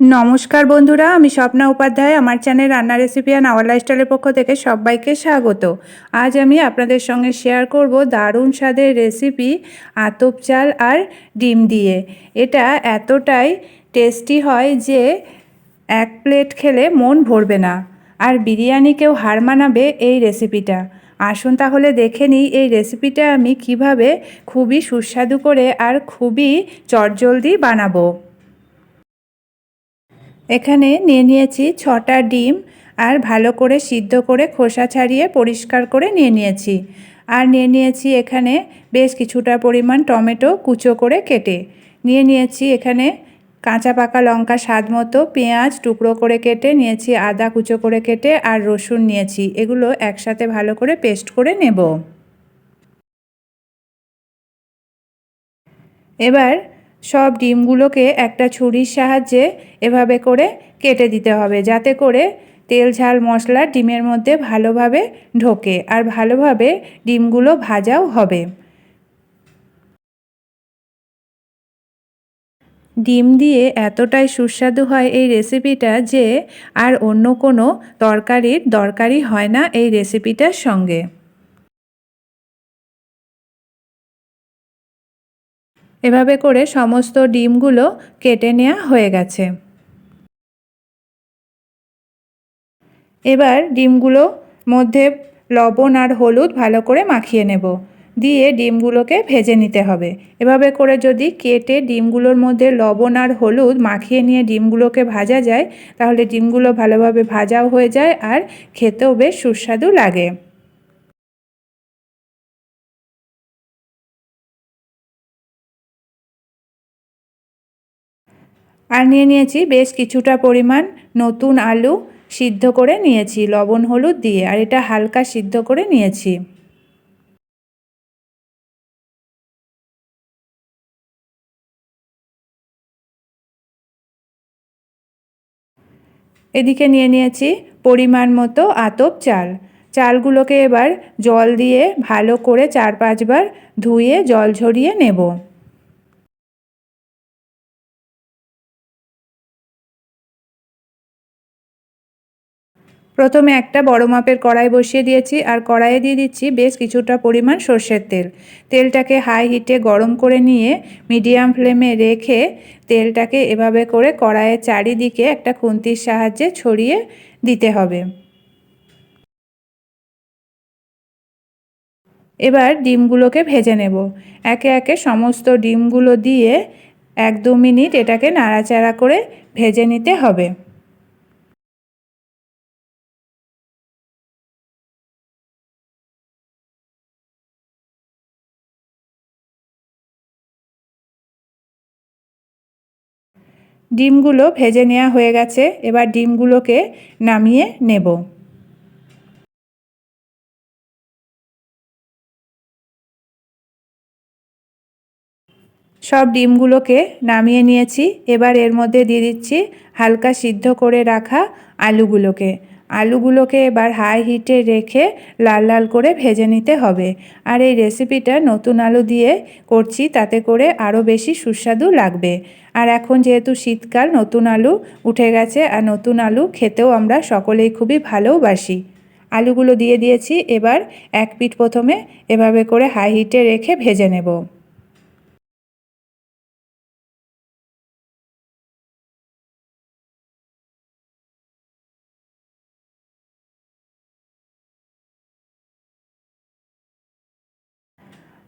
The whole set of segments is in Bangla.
নমস্কার বন্ধুরা, আমি স্বপ্না উপাধ্যায়। আমার চ্যানেল রান্না রেসিপি অ্যান্ড আওয়ার লাইফস্টাইলের পক্ষ থেকে সবাইকে স্বাগত। আজ আমি আপনাদের সঙ্গে শেয়ার করব দারুণ স্বাদের রেসিপি আতপ চাল আর ডিম দিয়ে। এটা এতটাই টেস্টি হয় যে এক প্লেট খেলে মন ভরবে না। আর বিরিয়ানিকেও হার মানাবে এই রেসিপিটা। আসুন তাহলে দেখে নিই এই রেসিপিটা আমি কীভাবে খুবই সুস্বাদু করে আর খুবই চটজলদি বানাবো। এখানে নিয়ে নিয়েছি ছটা ডিম আর ভালো করে সিদ্ধ করে খোসা ছাড়িয়ে পরিষ্কার করে নিয়ে নিয়েছি। আর নিয়ে নিয়েছি এখানে বেশ কিছুটা পরিমাণ টমেটো কুচো করে কেটে। নিয়ে নিয়েছি এখানে কাঁচা পাকা লঙ্কা স্বাদ মতো পেঁয়াজ টুকরো করে কেটে নিয়েছি, আদা কুচো করে কেটে আর রসুন নিয়েছি। এগুলো একসাথে ভালো করে পেস্ট করে নেব। এবার সব ডিমগুলোকে একটা ছুরির সাহায্যে এভাবে করে কেটে দিতে হবে। যাতে করে তেল, ঝাল, মশলা ডিমের মধ্যে ভালোভাবে ঢোকে আর ভালোভাবে ডিমগুলো ভাজাও হবে। ডিম দিয়ে এতটাই সুস্বাদু হয় এই রেসিপিটা যে আর অন্য কোনো তরকারির দরকারই হয় না এই রেসিপিটার সঙ্গে। এভাবে করে সমস্ত ডিমগুলো কেটে নেওয়া হয়ে গেছে। এবার ডিমগুলো মধ্যে লবণ আর হলুদ ভালো করে মাখিয়ে নেব। দিয়ে ডিমগুলোকে ভেজে নিতে হবে। এভাবে করে যদি কেটে ডিমগুলোর মধ্যে লবণ আর হলুদ মাখিয়ে নিয়ে ডিমগুলোকে ভাজা যায়, তাহলে ডিমগুলো ভালোভাবে ভাজাও হয়ে যায় আর খেতেও বেশ সুস্বাদু লাগে। আর নিয়ে নিয়েছি বেশ কিছুটা পরিমাণ নতুন আলু সিদ্ধ করে নিয়েছি, লবণ, হলুদ দিয়ে, আর এটা হালকা সিদ্ধ করে নিয়েছি। এদিকে নিয়ে নিয়েছি পরিমাণ মতো আতপ চাল। চালগুলোকে এবার জল দিয়ে ভালো করে চার পাঁচবার ধুয়ে জল ঝরিয়ে নেব। প্রথমে একটা বড় মাপের কড়াই বসিয়ে দিয়েছি, আর কড়াইয়ে দিয়ে দিচ্ছি বেশ কিছুটা পরিমাণ সর্ষের তেল। তেলটাকে হাই হিটে গরম করে নিয়ে মিডিয়াম ফ্লেমে রেখে তেলটাকে এভাবে করে কড়াইয়ের চারিদিকে একটা খুন্তির সাহায্যে ছড়িয়ে দিতে হবে। এবার ডিমগুলোকে ভেজে নেব। একে একে সমস্ত ডিমগুলো দিয়ে এক দু মিনিট এটাকে নাড়াচাড়া করে ভেজে নিতে হবে। ডিমগুলো ভেজে নেওয়া হয়ে গেছে, এবার ডিমগুলোকে নামিয়ে নেব। সব ডিমগুলোকে নামিয়ে নিয়েছি, এবার এর মধ্যে দিয়ে দিচ্ছি হালকা সিদ্ধ করে রাখা আলুগুলোকে। আলুগুলোকে এবার হাই হিটে রেখে লাল লাল করে ভেজে নিতে হবে। আর এই রেসিপিটা নতুন আলু দিয়ে করছি, তাতে করে আরও বেশি সুস্বাদু লাগবে। আর এখন যেহেতু শীতকাল, নতুন আলু উঠে গেছে আর নতুন আলু খেতেও আমরা সকলেই খুবই ভালোবাসি। আলুগুলো দিয়ে দিয়েছি, এবার এক পিঠ প্রথমে এভাবে করে হাই হিটে রেখে ভেজে নেব।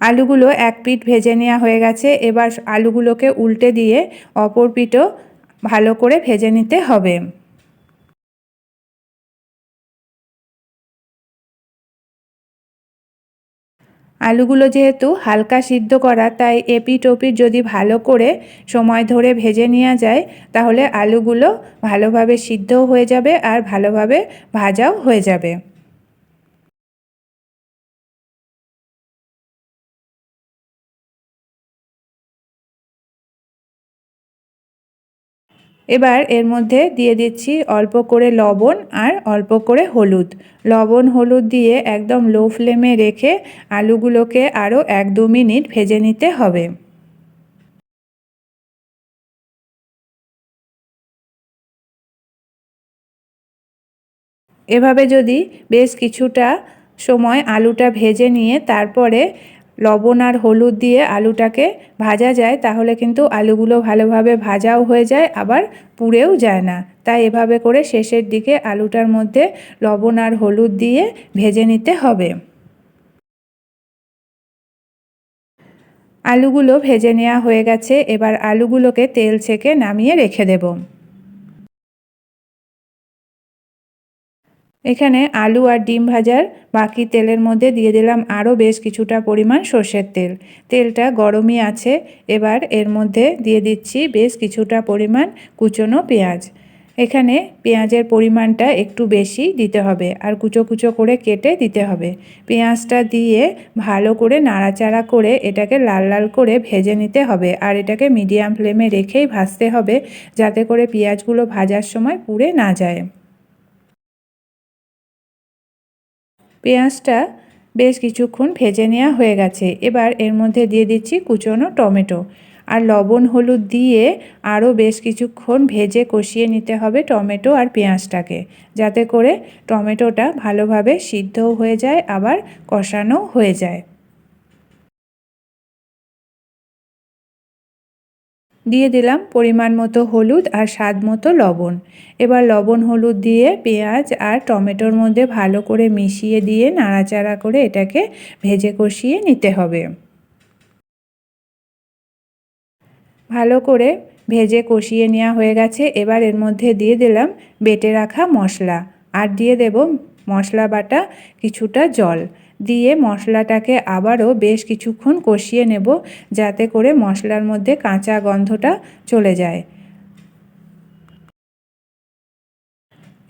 আলুগুলো এক পিঠ ভেজে নেওয়া হয়ে গেছে। এবার আলুগুলোকে উল্টে দিয়ে অপর পিঠও ভালো করে ভেজে নিতে হবে। আলুগুলো যেহেতু হালকা সিদ্ধ করা, তাই এপিট ওপিট যদি ভালো করে সময় ধরে ভেজে নেওয়া যায়, তাহলে আলুগুলো ভালোভাবে সিদ্ধও হয়ে যাবে আর ভালোভাবে ভাজাও হয়ে যাবে। এবার এর মধ্যে দিয়ে দিচ্ছি অল্প করে লবণ আর অল্প করে হলুদ। লবণ হলুদ দিয়ে একদম লো ফ্লেমে রেখে আলুগুলোকে আরও এক দু মিনিট ভেজে নিতে হবে। এভাবে যদি বেশ কিছুটা সময় আলুটা ভেজে নিয়ে তারপরে লবণ আর হলুদ দিয়ে আলুটাকে ভাজা যায়, তাহলে কিন্তু আলুগুলো ভালোভাবে ভাজাও হয়ে যায়, আবার পুড়েও যায় না। তাই এভাবে করে শেষের দিকে আলুটার মধ্যে লবণ আর হলুদ দিয়ে ভেজে নিতে হবে। আলুগুলো ভেজে নেওয়া হয়ে গেছে, এবার আলুগুলোকে তেল ছেঁকে নামিয়ে রেখে দেব। এখানে আলু আর ডিম ভাজার বাকি তেলের মধ্যে দিয়ে দিলাম আরও বেশ কিছুটা পরিমাণ সর্ষের তেল। তেলটা গরমই আছে, এবার এর মধ্যে দিয়ে দিচ্ছি বেশ কিছুটা পরিমাণ কুচনো পেঁয়াজ। এখানে পেঁয়াজের পরিমাণটা একটু বেশি দিতে হবে আর কুচো কুচো করে কেটে দিতে হবে। পেঁয়াজটা দিয়ে ভালো করে নাড়াচাড়া করে এটাকে লাল লাল করে ভেজে নিতে হবে আর এটাকে মিডিয়াম ফ্লেমে রেখেই ভাজতে হবে যাতে করে পেঁয়াজগুলো ভাজার সময় পুড়ে না যায়। পেঁয়াজটা বেশ কিছুক্ষণ ভেজে নেওয়া হয়ে গেছে। এবার এর মধ্যে দিয়ে দিচ্ছি কুচনো টমেটো। আর লবণ, হলুদ দিয়ে আরও বেশ কিছুক্ষণ ভেজে কষিয়ে নিতে হবে টমেটো আর পেঁয়াজটাকে। যাতে করে টমেটোটা ভালোভাবে সিদ্ধও হয়ে যায়, আবার কষানো হয়ে যায়। দিয়ে দিলাম পরিমাণ মতো হলুদ আর স্বাদ মতো লবণ। এবার লবণ হলুদ দিয়ে পেঁয়াজ আর টমেটোর মধ্যে ভালো করে মিশিয়ে দিয়ে নাড়াচাড়া করে এটাকে ভেজে কষিয়ে নিতে হবে। ভালো করে ভেজে কষিয়ে নেওয়া হয়ে গেছে। এবার এর মধ্যে দিয়ে দিলাম বেটে রাখা মশলা। আর দিয়ে দেব মশলা বাটা কিছুটা জল। দিয়ে মশলাটাকে আবারও বেশ কিছুক্ষণ কষিয়ে নেব যাতে করে মশলার মধ্যে কাঁচা গন্ধটা চলে যায়।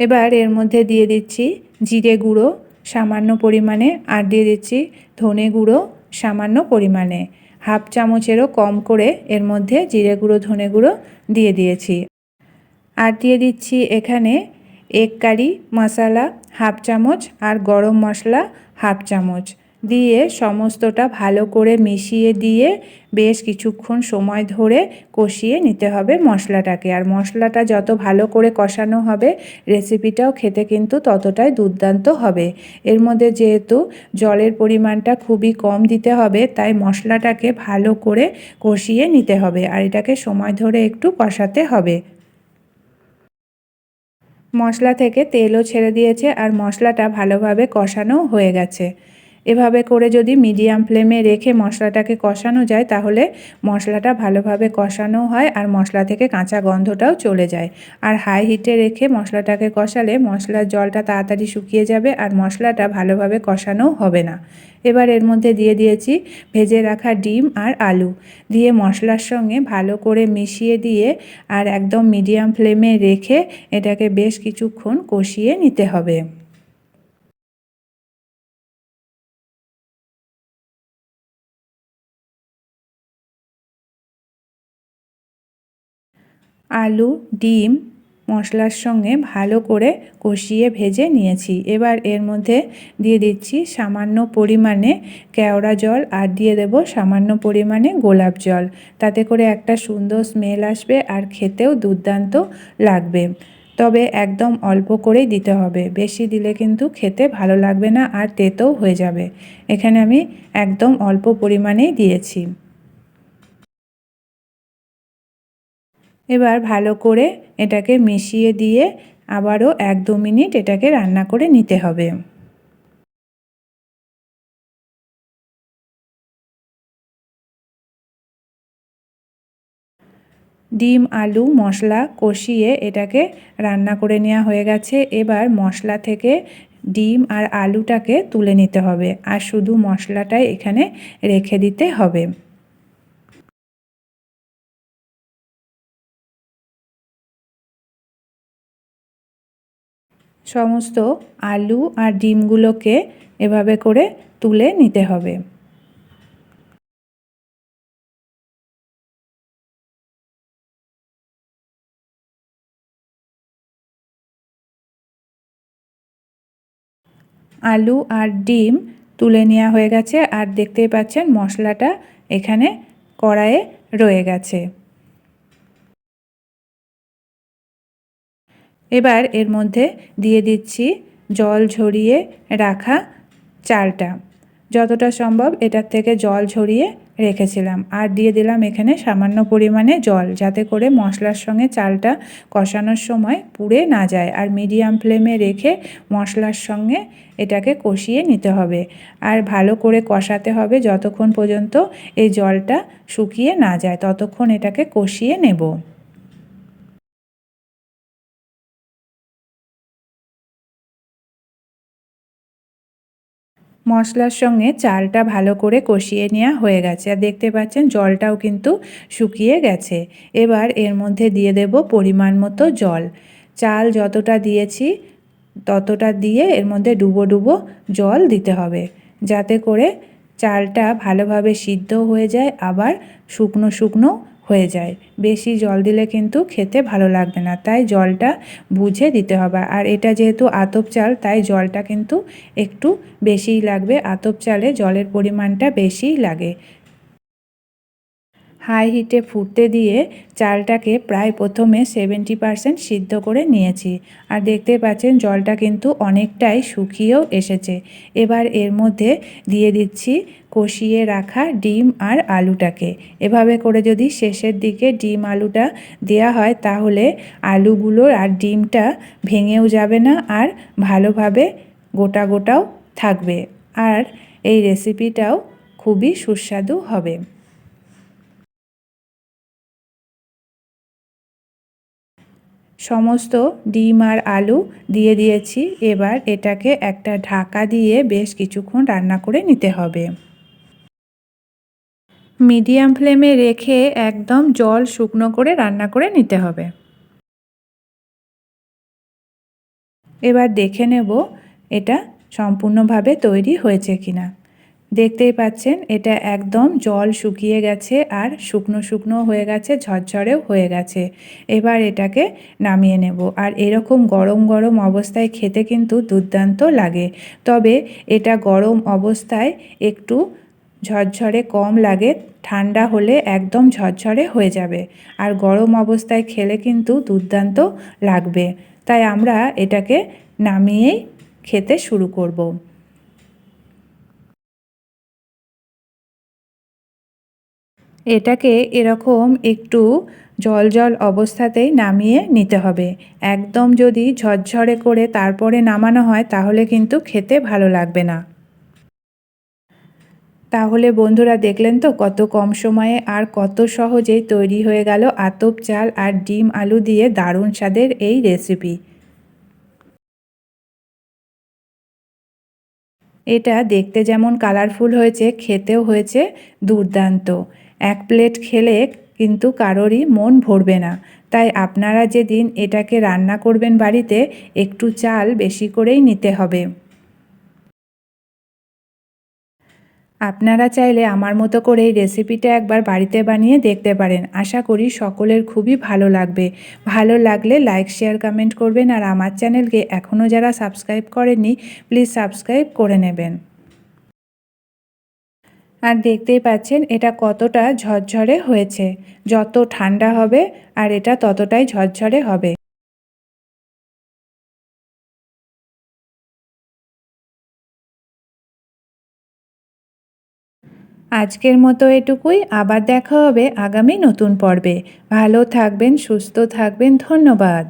এবার এর মধ্যে দিয়ে দিচ্ছি জিরে গুঁড়ো সামান্য পরিমাণে আর দিয়ে দিচ্ছি ধনে গুঁড়ো সামান্য পরিমাণে। হাফ চামচেরও কম করে এর মধ্যে জিরে গুঁড়ো, ধনে গুঁড়ো দিয়ে দিয়েছি। আর দিয়ে দিচ্ছি এখানে এক কারি মশলা, হাফ চামচ আর গরম মশলা হাফ চামচ। দিয়ে সমস্তটা ভালো করে মিশিয়ে দিয়ে বেশ কিছুক্ষণ সময় ধরে কষিয়ে নিতে হবে মশলাটাকে। আর মশলাটা যত ভালো করে কষানো হবে রেসিপিটাও খেতে কিন্তু ততটাই দুর্দান্ত হবে। এর মধ্যে যেহেতু জলের পরিমাণটা খুবই কম দিতে হবে, তাই মশলাটাকে ভালো করে কষিয়ে নিতে হবে। আর এটাকে সময় ধরে একটু কষাতে হবে। মশলা থেকে তেলও ছেড়ে দিয়েছে আর মশলাটা ভালোভাবে কষানো হয়ে গেছে। এভাবে করে যদি মিডিয়াম ফ্লেমে রেখে মশলাটাকে কষানো যায়, তাহলে মশলাটা ভালোভাবে কষানো হয় আর মশলা থেকে কাঁচা গন্ধটাও চলে যায়। আর হাই হিটে রেখে মশলাটাকে কষালে মশলার জলটা তাড়াতাড়ি শুকিয়ে যাবে আর মশলাটা ভালোভাবে কষানোও হবে না। এবার এর মধ্যে দিয়ে দিয়েছি ভেজে রাখা ডিম আর আলু। দিয়ে মশলার সঙ্গে ভালো করে মিশিয়ে দিয়ে আর একদম মিডিয়াম ফ্লেমে রেখে এটাকে বেশ কিছুক্ষণ কষিয়ে নিতে হবে। আলু, ডিম মশলার সঙ্গে ভালো করে কষিয়ে ভেজে নিয়েছি। এবার এর মধ্যে দিয়ে দিচ্ছি সামান্য পরিমাণে কেওড়া জল আর দিয়ে দেব সামান্য পরিমাণে গোলাপ জল। তাতে করে একটা সুন্দর স্মেল আসবে আর খেতেও দুর্দান্ত লাগবে। তবে একদম অল্প করেই দিতে হবে। বেশি দিলে কিন্তু খেতে ভালো লাগবে না আর তেতেও হয়ে যাবে। এখানে আমি একদম অল্প পরিমাণেই দিয়েছি। এবার ভালো করে এটাকে মিশিয়ে দিয়ে আবারও এক দু মিনিট এটাকে রান্না করে নিতে হবে। ডিম, আলু, মশলা কষিয়ে এটাকে রান্না করে নেওয়া হয়ে গেছে। এবার মশলা থেকে ডিম আর আলুটাকে তুলে নিতে হবে আর শুধু মশলাটাই এখানে রেখে দিতে হবে। সমস্ত আলু আর ডিমগুলোকে এভাবে করে তুলে নিতে হবে। আলু আর ডিম তুলে নেওয়া হয়ে গেছে, আর দেখতেই পাচ্ছেন মশলাটা এখানে কড়াইয়ে রয়ে গেছে। এবার এর মধ্যে দিয়ে দিচ্ছি জল ঝরিয়ে রাখা চালটা। যতটা সম্ভব এটার থেকে জল ঝরিয়ে রেখেছিলাম। আর দিয়ে দিলাম এখানে সামান্য পরিমাণে জল যাতে করে মশলার সঙ্গে চালটা কষানোর সময় পুড়ে না যায়। আর মিডিয়াম ফ্লেমে রেখে মশলার সঙ্গে এটাকে কষিয়ে নিতে হবে। আর ভালো করে কষাতে হবে যতক্ষণ পর্যন্ত এই জলটা শুকিয়ে না যায়, ততক্ষণ এটাকে কষিয়ে নেব। মশলার সঙ্গে চালটা ভালো করে কষিয়ে নেওয়া হয়ে গেছে। আর দেখতে পাচ্ছেন জলটাও কিন্তু শুকিয়ে গেছে। এবার এর মধ্যে দিয়ে দেব পরিমাণ মতো জল। চাল যতটা দিয়েছি, ততটা দিয়ে এর মধ্যে ডুবো ডুবো জল দিতে হবে। যাতে করে চালটা ভালোভাবে সিদ্ধ হয়ে যায়, আবার শুকনো শুকনো হয়ে যায়। বেশি জল দিলে কিন্তু খেতে ভালো লাগবে না, তাই জলটা বুঝে দিতে হবে। আর এটা যেহেতু আতপ চাল, তাই জলটা কিন্তু একটু বেশিই লাগবে। আতপ চালে জলের পরিমাণটা বেশিই লাগে। হাই হিটে ফুটতে দিয়ে চালটাকে প্রায় প্রথমে সেভেন্টি পারসেন্ট সিদ্ধ করে নিয়েছি। আর দেখতে পাচ্ছেন জলটা কিন্তু অনেকটাই শুকিয়েও এসেছে। এবার এর মধ্যে দিয়ে দিচ্ছি কষিয়ে রাখা ডিম আর আলুটাকে। এভাবে করে যদি শেষের দিকে ডিম আলুটা দেয়া হয়, তাহলে আলুগুলোর আর ডিমটা ভেঙেও যাবে না আর ভালোভাবে গোটা গোটাও থাকবে। আর এই রেসিপিটাও খুবই সুস্বাদু হবে। সমস্ত ডিম আর আলু দিয়ে দিয়েছি। এবার এটাকে একটা ঢাকা দিয়ে বেশ কিছুক্ষণ রান্না করে নিতে হবে। মিডিয়াম ফ্লেমে রেখে একদম জল শুকনো করে রান্না করে নিতে হবে। এবার দেখে নেব এটা সম্পূর্ণভাবে তৈরি হয়েছে কিনা। দেখতেই পাচ্ছেন, এটা একদম জল শুকিয়ে গেছে আর শুকনো শুকনো হয়ে গেছে, ঝরঝরেও হয়ে গেছে। এবার এটাকে নামিয়ে নেব। আর এরকম গরম গরম অবস্থায় খেতে কিন্তু দুর্দান্ত লাগে। তবে এটা গরম অবস্থায় একটু ঝরঝরে কম লাগে, ঠান্ডা হলে একদম ঝরঝরে হয়ে যাবে। আর গরম অবস্থায় খেলে কিন্তু দুর্দান্ত লাগবে। তাই আমরা এটাকে নামিয়েই খেতে শুরু করব। এটাকে এরকম একটু জল জল অবস্থাতেই নামিয়ে নিতে হবে। একদম যদি ঝরঝরে করে তারপরে নামানো হয়, তাহলে কিন্তু খেতে ভালো লাগবে না। তাহলে বন্ধুরা দেখলেন তো কত কম সময়ে আর কত সহজেই তৈরি হয়ে গেল আতপ চাল আর ডিম আলু দিয়ে দারুণ স্বাদের এই রেসিপি। এটা দেখতে যেমন কালারফুল হয়েছে, খেতেও হয়েছে দুর্দান্ত। এক প্লেট খেলে কিন্তু কারোরই মন ভরবে না। তাই আপনারা যেদিন এটাকে রান্না করবেন বাড়িতে, একটু চাল বেশি করেই নিতে হবে। আপনারা চাইলে আমার মতো করে এই রেসিপিটা একবার বাড়িতে বানিয়ে দেখতে পারেন। আশা করি সকলের খুবই ভালো লাগবে। ভালো লাগলে লাইক, শেয়ার, কমেন্ট করবেন। আর আমার চ্যানেলকে এখনও যারা সাবস্ক্রাইব করেননি, প্লিজ সাবস্ক্রাইব করে নেবেন। আর দেখতেই পাচ্ছেন এটা কতটা ঝরঝরে হয়েছে। যত ঠান্ডা হবে, আর এটা ততটাই ঝরঝরে হবে। আজকের মতো এটুকুই। আবার দেখা হবে আগামী নতুন পর্বে। ভালো থাকবেন, সুস্থ থাকবেন। ধন্যবাদ।